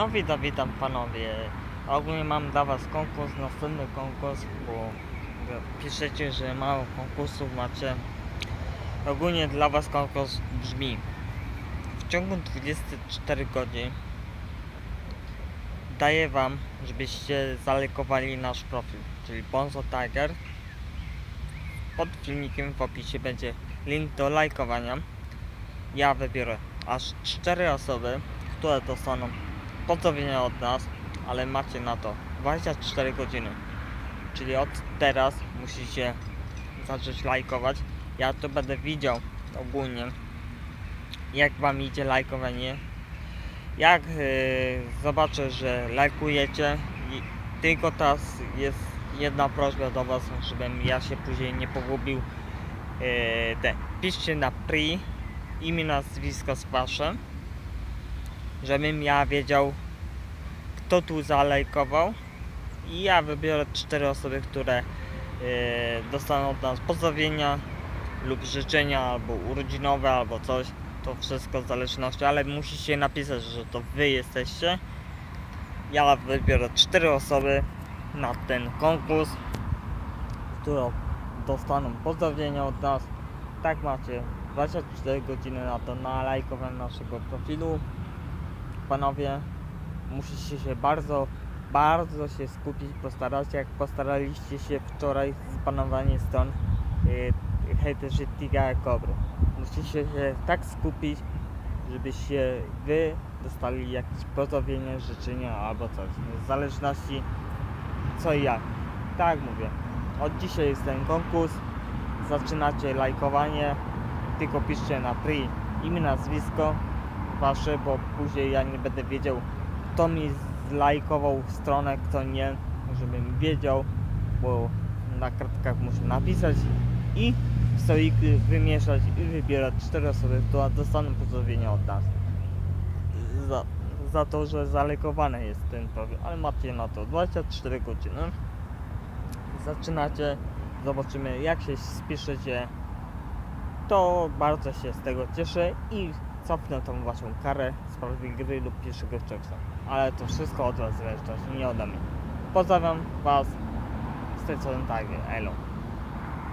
No witam, witam panowie. Ogólnie mam dla was konkurs, następny konkurs, bo piszecie, że mało konkursów macie. Ogólnie dla was konkurs brzmi w ciągu 24 godzin daję wam, żebyście zalekowali nasz profil, czyli Bonzo Tiger. Pod filmikiem w opisie będzie link do lajkowania. Ja wybiorę aż 4 osoby, które dostaną pozdrowienia od nas, ale macie na to 24 godziny. Czyli od teraz musicie zacząć lajkować. Ja to będę widział ogólnie, jak wam idzie lajkowanie. Jak yy, zobaczę, że lajkujecie, tylko teraz jest jedna prośba do was, żebym ja się później nie pogubił. Yy, te, piszcie na pri imię, nazwisko z wasze, żebym ja wiedział, kto tu zalajkował i ja wybiorę cztery osoby, które e, dostaną od nas pozdrowienia lub życzenia, albo urodzinowe, albo coś. To wszystko w zależności, ale musicie napisać, że to wy jesteście. Ja wybiorę cztery osoby na ten konkurs, które dostaną pozdrowienia od nas. Tak macie 24 godziny na to na lajkowanie naszego profilu. Panowie, musicie się bardzo, bardzo się skupić, postarać, jak postaraliście się wczoraj z panowaniem stron yy, hejterzy Tiga Kobry. Musicie się tak skupić, żebyście wy dostali jakieś pozdrowienie, życzenia albo coś. W zależności co i jak. Tak mówię. Od dzisiaj jest ten konkurs. Zaczynacie lajkowanie. Tylko piszcie na pri imię, nazwisko wasze, bo później ja nie będę wiedział kto mi zlajkował stronę, kto nie, żebym wiedział, bo na kartkach muszę napisać i w stoliki wymieszać i wybierać cztery osoby, które dostaną pozdrowienia od nas. Za, za to, że zalekowany jest ten profil, ale macie na to 24 godziny. Zaczynacie, zobaczymy jak się spiszecie. To bardzo się z tego cieszę i cofnę tą waszą karę z prawej gry lub 1 czerwca. Ale to wszystko od was zależy, nie ode mnie. Pozdrawiam was z tej strony Tiger. Elo.